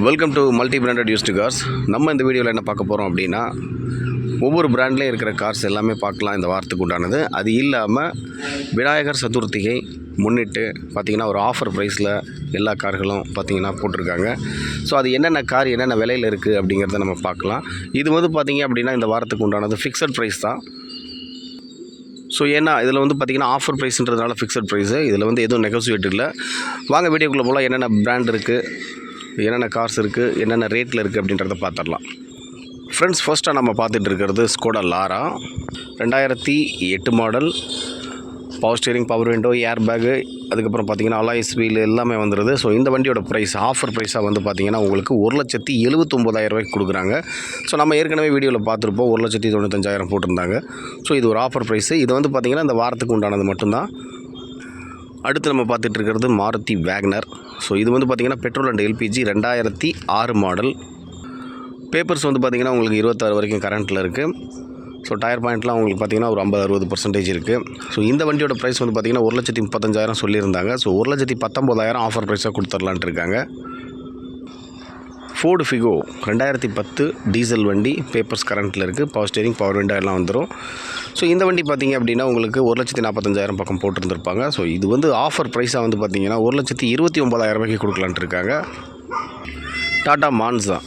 Welcome to multi branded used cars நம்ம இந்த வீடியோவில் என்ன பார்க்க போகிறோம் அப்படின்னா ஒவ்வொரு பிராண்ட்லேயும் இருக்கிற கார்ஸ் எல்லாமே பார்க்கலாம் இந்த வாரத்துக்கு உண்டானது. அது இல்லாமல் விநாயகர் சதுர்த்திகை முன்னிட்டு பார்த்திங்கன்னா ஒரு ஆஃபர் ப்ரைஸில் எல்லா கார்களும் பார்த்திங்கன்னா போட்டிருக்காங்க. ஸோ அது என்னென்ன கார் என்னென்ன விலையில் இருக்குது அப்படிங்கிறத நம்ம பார்க்கலாம். இது வந்து பார்த்திங்க அப்படின்னா இந்த வாரத்துக்கு உண்டானது ஃபிக்ஸட் ப்ரைஸ் தான். ஸோ ஏன்னா இதில் வந்து பார்த்திங்கன்னா ஆஃபர் ப்ரைஸ்ன்றதுனால ஃபிக்ஸட் ப்ரைஸு இதில் வந்து எதுவும் நெகோசியேட் இல்லை. வாங்க வீடியோக்குள்ளே போகலாம் என்னென்ன பிராண்ட் இருக்குது என்னென்ன கார்ஸ் இருக்குது என்னென்ன ரேட்டில் இருக்குது அப்படின்றத பார்த்துடலாம் ஃப்ரெண்ட்ஸ் ஃபர்ஸ்ட்டாக நம்ம பார்த்துட்டு இருக்கிறது ஸ்கோடா லாரா ரெண்டாயிரத்தி எட்டு model power steering power window air bag அதுக்கப்புறம் பார்த்தீங்கன்னா அலாய்ஸ் வீல் எல்லாமே வந்துடுது ஸோ இந்த வண்டியோட ப்ரைஸ் ஆஃபர் ப்ரைஸாக வந்து பார்த்தீங்கன்னா உங்களுக்கு ஒரு லட்சத்தி எழுபத்தொம்போதாயிரம் ரூபாய்க்கு கொடுக்குறாங்க. ஸோ நம்ம ஏற்கனவே வீடியோவில் பார்த்துருப்போம் ஒரு லட்சத்தி தொண்ணூத்தஞ்சாயிரம் போட்டிருந்தாங்க. ஸோ இது ஒரு ஆஃபர் ப்ரைஸு இது வந்து பார்த்திங்கன்னா இந்த வாரத்துக்கு உண்டானது மட்டும்தான். அடுத்து நம்ம பார்த்துட்டு இருக்கிறது மாருதி வேக்னர் ஸோ இது வந்து பார்த்திங்கன்னா பெட்ரோல் அண்ட் எல்பிஜி ரெண்டாயிரத்தி ஆறு மாடல் பேப்பர்ஸ் வந்து பார்த்திங்கன்னா உங்களுக்கு இருபத்தாறு வரைக்கும் கரண்ட்டில் இருக்குது ஸோ டயர் பாயிண்ட்லாம் உங்களுக்கு பார்த்திங்கன்னா ஒரு ஐம்பது அறுபது பர்சன்டேஜ் இருக்குது ஸோ இந்த வண்டியோட ப்ரைஸ் வந்து பார்த்திங்கன்னா ஒரு லட்சத்தி முப்பத்தஞ்சாயிரம் சொல்லியிருந்தாங்க. ஸோ ஒரு லட்சத்தி பத்தொம்போதாயிரம் ஆஃபர் ப்ரைஸாக கொடுத்துர்லான்ட்டு இருக்காங்க. ஃபோர்டு ஃபிகோ ரெண்டாயிரத்தி பத்து டீசல் வண்டி பேப்பர்ஸ் கரண்ட்டில் இருக்குது பவர் ஸ்டேரிங் பவர் விண்டோ எல்லாம் வந்துடும் ஸோ இந்த வண்டி பார்த்தீங்க அப்படின்னா உங்களுக்கு ஒரு லட்சத்தி நாற்பத்தஞ்சாயிரம் பக்கம் போட்டிருந்துருப்பாங்க. ஸோ இது வந்து ஆஃபர் ப்ரைஸாக வந்து பார்த்தீங்கன்னா ஒரு லட்சத்தி இருபத்தி ஒம்பதாயிரம் ரூபாய்க்கு கொடுக்கலான்ட்டு இருக்காங்க. டாடா மான்சா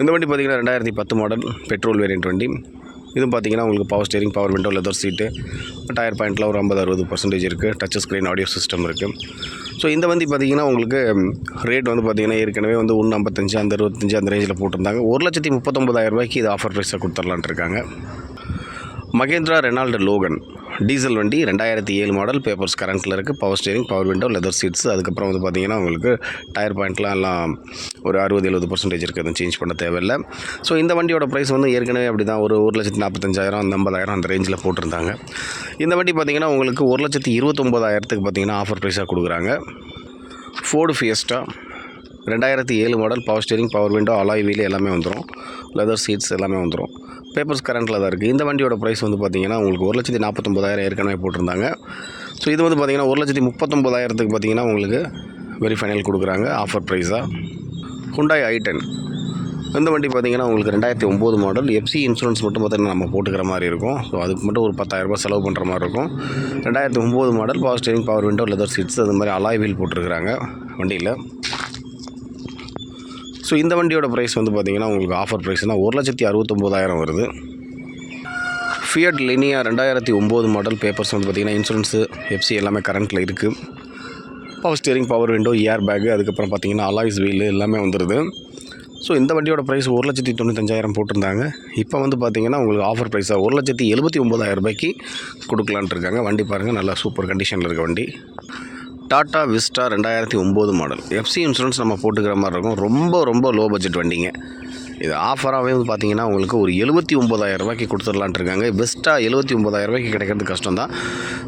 இந்த வண்டி பார்த்தீங்கன்னா ரெண்டாயிரத்தி பத்து மாடல் பெட்ரோல் வேரியன்ட் வண்டி. இதுவும் பார்த்தீங்கன்னா உங்களுக்கு power steering power window leather seat tyre பாயிண்ட்டில் ஒரு ஐம்பது அறுபது பர்சன்டேஜ் இருக்குது டச் ஸ்க்ரீன் ஆடியோ சிஸ்டம் இருக்குது ஸோ இந்த வந்து பார்த்தீங்கன்னா உங்களுக்கு ரேட் வந்து பார்த்தீங்கன்னா ஏற்கனவே வந்து ஒன்று ஐம்பத்தஞ்சு அந்த அறுபத்தஞ்சு அந்த ரேஞ்சில் போட்டிருந்தாங்க. ஒரு லட்சத்தி முப்பத்தொம்பதாயிரம் ரூபாய்க்கு இது ஆஃபர் ப்ரைஸாக கொடுத்துர்லான்ட்டு இருக்காங்க. Mahindra Renault Logan. டீசல் வண்டி ரெண்டாயிரத்தி ஏழு மாடல் பேப்பர்ஸ் கரண்ட்டில் இருக்குது power steering power window leather seats அதுக்கப்புறம் வந்து பார்த்தீங்கன்னா உங்களுக்கு டயர் பாயிண்ட்லாம் எல்லாம் ஒரு அறுபது எழுபது பர்சன்டேஜ் இருக்குது அதுவும் சேஞ்ச் பண்ண தேவையில்லை. ஸோ இந்த வண்டியோட ப்ரைஸ் வந்து ஏற்கனவே அப்படி தான் ஒரு ஒரு லட்சத்தி நாற்பத்தஞ்சாயிரம் அந்த ஐம்பதாயிரம் அந்த ரேஞ்சில் போட்டிருந்தாங்க. இந்த வண்டி பார்த்தீங்கன்னா உங்களுக்கு ஒரு லட்சத்தி இருபத்தொம்போதாயிரத்துக்கு பார்த்தீங்கன்னா ஆஃபர் ப்ரைஸாக கொடுக்குறாங்க. ஃபோர்டு ஃபியஸ்டா ரெண்டாயிரத்தி ஏழு model power steering power window alloy wheel எல்லாமே வந்துடும் லெதர் சீட்ஸ் எல்லாமே வந்துடும் பேப்பர்ஸ் கரண்ட்டில் தான் இருக்குது இந்த வண்டியோட ப்ரைஸ் வந்து பார்த்தீங்கன்னா உங்களுக்கு ஒரு லட்சத்தி நாற்பத்தொம்பதாயிரம் ஏற்கனவே போட்டிருந்தாங்க. ஸோ இது வந்து பார்த்திங்கன்னா ஒரு லட்சத்தி முப்பத்தொம்பதாயிரத்துக்கு பார்த்தீங்கன்னா உங்களுக்கு வெரி ஃபைனல் கொடுக்குறாங்க. ஆஃபர் ப்ரைஸாக ஹுண்டாய் ஐ டென் இந்த வண்டி பார்த்தீங்கன்னா உங்களுக்கு ரெண்டாயிரத்தி ஒம்பது மாடல் எஃப்சி இன்சூரன்ஸ் மட்டும் பார்த்திங்கன்னா நம்ம போட்டுக்கிற மாதிரி இருக்கும். ஸோ அதுக்கு மட்டும் ஒரு பத்தாயிரரூபா செலவு பண்ணுற மாதிரி இருக்கும். ரெண்டாயிரத்தி ஒம்பது model power steering power window leather seats அது மாதிரி அலாய் வீல் போட்டிருக்கிறாங்க வண்டியில். ஸோ இந்த வண்டியோட ப்ரைஸ் வந்து பார்த்தீங்கன்னா உங்களுக்கு ஆஃபர் ப்ரைஸ்னால் ஒரு லட்சத்தி அறுபத்தொம்போதாயிரம் வருது. ஃபியட் லினியா ரெண்டாயிரத்தி ஒம்பது மாடல் பேப்பர்ஸ் வந்து பார்த்திங்கன்னா இன்சூரன்ஸு எஃப்சி எல்லாமே கரண்ட்டில் இருக்குது power steering power window air bag அதுக்கப்புறம் பார்த்தீங்கன்னா அலாய்ஸ் வீல் எல்லாமே வந்துடுது ஸோ இந்த வண்டியோட ப்ரைஸ் ஒரு லட்சத்தி தொண்ணூத்தஞ்சாயிரம் போட்டிருந்தாங்க. இப்போ வந்து பார்த்தீங்கன்னா உங்களுக்கு ஆஃபர் ப்ரைஸாக ஒரு லட்சத்தி எழுபத்தி ஒம்பதாயிரம் ரூபாய்க்கு கொடுக்கலான்ட்டு இருக்காங்க. வண்டி பாருங்கள் நல்லா சூப்பர் கண்டிஷனில் இருக்க வண்டி. டாட்டா விஸ்டா ரெண்டாயிரத்தி ஒம்பது மாடல். எஃப்சி இன்சூரன்ஸ் நம்ம போட்டுக்கிற மாதிரி இருக்கும். ரொம்ப ரொம்ப லோ பட்ஜெட் வண்டிங்க. இது ஆஃபராகவே வந்து பார்த்தீங்கன்னா உங்களுக்கு ஒரு எழுபத்தி ஒம்பதாயிரம் ரூபாய்க்கு கொடுத்துடலான்ட்டு இருக்காங்க. பெஸ்ட்டாக எழுபத்தி ஒம்பதாயிரம் ரூபாய்க்கு கிடைக்கிறது கஷ்டம் தான்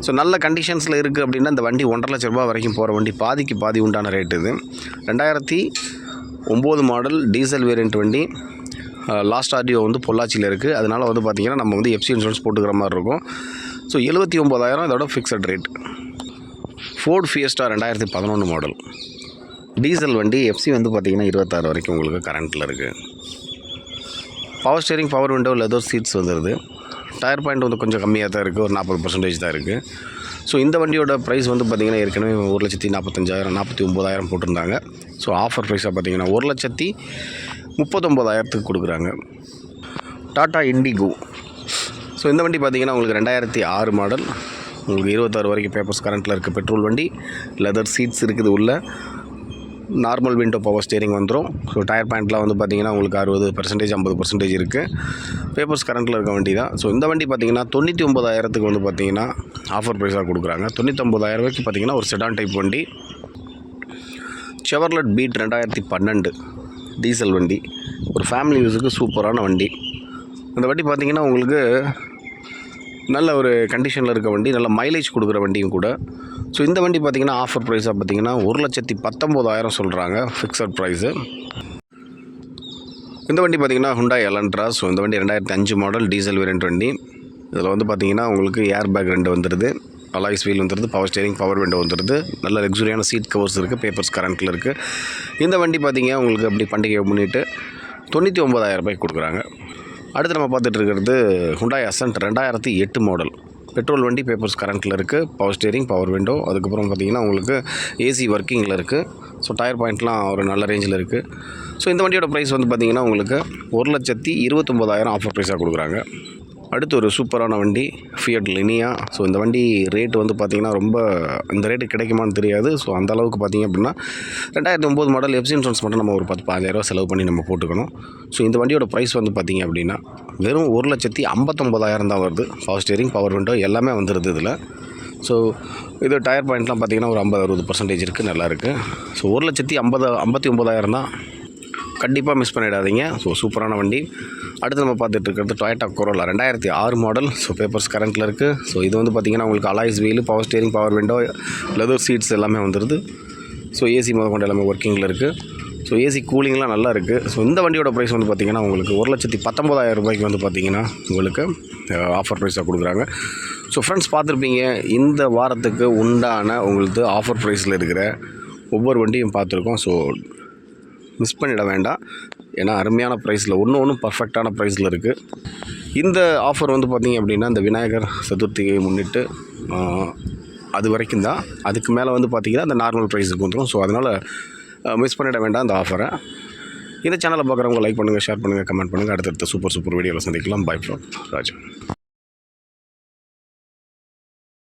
ஸோ நல்ல கண்டிஷன்ஸில் இருக்குது அப்படின்னா இந்த வண்டி ஒன்றரை லட்ச ரூபா வரைக்கும் போகிற வண்டி பாதிக்கு பாதி உண்டான ரேட் இது. ரெண்டாயிரத்தி ஒம்பது மாடல் டீசல் வேரியண்ட் வண்டி. லாஸ்ட் ஆடியோ வந்து பொள்ளாச்சியில் இருக்குது அதனால் வந்து பார்த்திங்கன்னா நம்ம வந்து எஃப்சி இன்சூரன்ஸ் போட்டுக்கிற மாதிரி இருக்கும். ஸோ எழுபத்தி ஒம்பதாயிரம் இதோட ஃபிக்ஸட் ரேட் ஃபோர்ட் ஃபியஸ்டா ரெண்டாயிரத்தி பதினொன்று மாடல் டீசல் வண்டி எஃப்சி வந்து பார்த்திங்கன்னா இருபத்தாறு வரைக்கும் உங்களுக்கு கரண்ட்டில் இருக்குது power steering power window leather seats வந்துடுது டயர் பாயிண்ட் வந்து கொஞ்சம் கம்மியாக தான் இருக்குது ஒரு நாற்பது பர்சன்டேஜ் தான் இருக்குது ஸோ இந்த வண்டியோட ப்ரைஸ் வந்து பார்த்திங்கன்னா ஏற்கனவே ஒரு லட்சத்தி நாற்பத்தஞ்சாயிரம் நாற்பத்தி ஒம்பதாயிரம் போட்டிருந்தாங்க. ஸோ ஆஃபர் ப்ரைஸாக பார்த்தீங்கன்னா ஒரு லட்சத்தி முப்பத்தொம்போதாயிரத்துக்கு கொடுக்குறாங்க. டாட்டா இண்டிகோ ஸோ இந்த வண்டி பார்த்திங்கன்னா உங்களுக்கு ரெண்டாயிரத்தி ஆறு மாடல் உங்களுக்கு இருபத்தாறு வரைக்கும் பேப்பர்ஸ் கரண்ட்டில் இருக்குது பெட்ரோல் வண்டி லெதர் சீட்ஸ் இருக்குது உள்ளே. நார்மல் விண்டோ பவர் ஸ்டேரிங் வந்துடும் ஸோ டயர் பேண்ட்லாம் வந்து பார்த்தீங்கன்னா உங்களுக்கு அறுபது பர்சன்டேஜ் ஐம்பது பர்சன்டேஜ் இருக்குது பேப்பர்ஸ் கரண்ட்டில் இருக்க வண்டி தான் ஸோ இந்த வண்டி பார்த்தீங்கன்னா தொண்ணூற்றி ஒம்பதாயிரத்துக்கு வந்து பார்த்தீங்கன்னா ஆஃபர் ப்ரைஸாக கொடுக்குறாங்க. தொண்ணூற்றொம்பதாயிரம் ரூபாய்க்கு பார்த்திங்கன்னா ஒரு செடான் டைப் வண்டி. செவர்லட் பீட் ரெண்டாயிரத்தி பன்னெண்டு டீசல் வண்டி. ஒரு ஃபேமிலி யூஸுக்கு சூப்பரான வண்டி. அந்த வண்டி பார்த்தீங்கன்னா உங்களுக்கு நல்ல ஒரு கண்டிஷனில் இருக்க வண்டி நல்ல மைலேஜ் கொடுக்குற வண்டியும் கூட. ஸோ இந்த வண்டி பார்த்தீங்கன்னா ஆஃபர் ப்ரைஸாக பார்த்தீங்கன்னா ஒரு லட்சத்தி பத்தொம்போதாயிரம் சொல்கிறாங்க ஃபிக்ஸட் ப்ரைஸு இந்த வண்டி பார்த்தீங்கன்னா ஹுண்டா எலன்ட்ரா ஸோ இந்த வண்டி ரெண்டாயிரத்தி அஞ்சு மாடல் டீசல் வேரியன்ட் வண்டி. இதில் வந்து பார்த்தீங்கன்னா உங்களுக்கு ஏர் பேக் ரெண்டு வந்துடுது அலாய்ஸ் வீல் வந்துடுது பவர் ஸ்டேரிங் பவர் விண்டோ வந்துடுது நல்ல லக்ஸுரியான சீட் கவர்ஸ் இருக்குது பேப்பர்ஸ் கரண்ட்டில் இருக்குது இந்த வண்டி பார்த்திங்கன்னா உங்களுக்கு அப்படி பண்டிகையை முன்னிட்டு தொண்ணூற்றி ஒம்பதாயிரம் ரூபாய்க்கு கொடுக்குறாங்க. அடுத்து நம்ம பார்த்துட்டு இருக்கிறது ஹுண்டாய் அசன்ட் ரெண்டாயிரத்தி எட்டு மாடல் பெட்ரோல் வண்டி பேப்பர்ஸ் கரண்ட்டில் இருக்குது பவர் ஸ்டேரிங் பவர் விண்டோ அதுக்கப்புறம் பார்த்தீங்கன்னா உங்களுக்கு ஏசி ஒர்க்கிங்கில் இருக்குது ஸோ டயர் பாயிண்ட்லாம் ஒரு நல்ல ரேஞ்சில் இருக்குது ஸோ இந்த வண்டியோட ப்ரைஸ் வந்து பார்த்தீங்கன்னா உங்களுக்கு ஒரு லட்சத்தி இருபத்தொம்போதாயிரம் ஆஃபர் ப்ரைஸாக கொடுக்குறாங்க. அடுத்து ஒரு சூப்பரான வண்டி ஃபியட் லினியா ஸோ இந்த வண்டி ரேட்டு வந்து பார்த்திங்கன்னா ரொம்ப இந்த ரேட்டு கிடைக்குமான்னு தெரியாது. ஸோ அந்த அளவுக்கு பார்த்திங்க அப்படின்னா ரெண்டாயிரத்தி ஒம்பது மாடல் எஃப்சி இன்சூரன்ஸ் மட்டும் நம்ம ஒரு பத்து பதினாயிரரூவா செலவு பண்ணி நம்ம போட்டுக்கணும். ஸோ இந்த வண்டியோட ப்ரைஸ் வந்து பார்த்திங்க அப்படின்னா வெறும் ஒரு லட்சத்தி ஐம்பத்தொம்பதாயிரம் தான் வருது. பவர் ஸ்டேரிங் பவர் விண்டோ எல்லாமே வந்துடுது இதில். ஸோ இது டயர் பாயிண்ட்லாம் பார்த்திங்கன்னா ஒரு ஐம்பது அறுபது பர்சன்டேஜ் இருக்குது நல்லா இருக்குது ஸோ ஒரு லட்சத்தி ஐம்பது ஐம்பத்தி ஒம்பதாயிரம் தான் கண்டிப்பாக மிஸ் பண்ணிடாதீங்க. ஸோ சூப்பரான வண்டி. அடுத்து நம்ம பார்த்துட்டு இருக்கிறது டொயட்டா கொரோலா ரெண்டாயிரத்தி ஆறு மாடல் ஸோ பேப்பர்ஸ் கரண்ட்டில் இருக்குது ஸோ இது வந்து பார்த்திங்கன்னா உங்களுக்கு alloys wheel power steering power window leather seats எல்லாமே வந்துடுது ஸோ ஏசி முதல் கொண்டு எல்லாமே ஒர்க்கிங்கில் இருக்குது ஸோ ஏசி கூலிங்லாம் நல்லா இருக்குது ஸோ இந்த வண்டியோட ப்ரைஸ் வந்து பார்த்திங்கன்னா உங்களுக்கு ஒரு லட்சத்தி பத்தொம்பதாயிரம் ரூபாய்க்கு வந்து பார்த்திங்கன்னா உங்களுக்கு ஆஃபர் ப்ரைஸாக கொடுக்குறாங்க. ஸோ ஃப்ரெண்ட்ஸ் பார்த்துருப்பீங்க இந்த வாரத்துக்கு உண்டான உங்களுக்கு ஆஃபர் ப்ரைஸில் இருக்கிற ஒவ்வொரு வண்டியும் பார்த்துருக்கோம். ஸோ மிஸ் பண்ணிட வேண்டாம். ஏன்னா அருமையான ப்ரைஸில் ஒன்று ஒன்றும் பர்ஃபெக்டான ப்ரைஸில் இருக்குது இந்த ஆஃபர் வந்து பார்த்திங்க அப்படின்னா இந்த விநாயகர் சதுர்த்தியை முன்னிட்டு அது வரைக்கும் தான். அதுக்கு மேலே வந்து பார்த்திங்கன்னா அந்த நார்மல் ப்ரைஸுக்கு வந்துடும் ஸோ அதனால் மிஸ் பண்ணிட வேண்டாம் அந்த ஆஃபரை இந்த சேனலை பார்க்குறவங்க லைக் பண்ணுங்கள் ஷேர் பண்ணுங்கள் கமெண்ட் பண்ணுங்கள் அடுத்தடுத்த சூப்பர் சூப்பர் வீடியோவில் சந்திக்கலாம். Bye from Raja.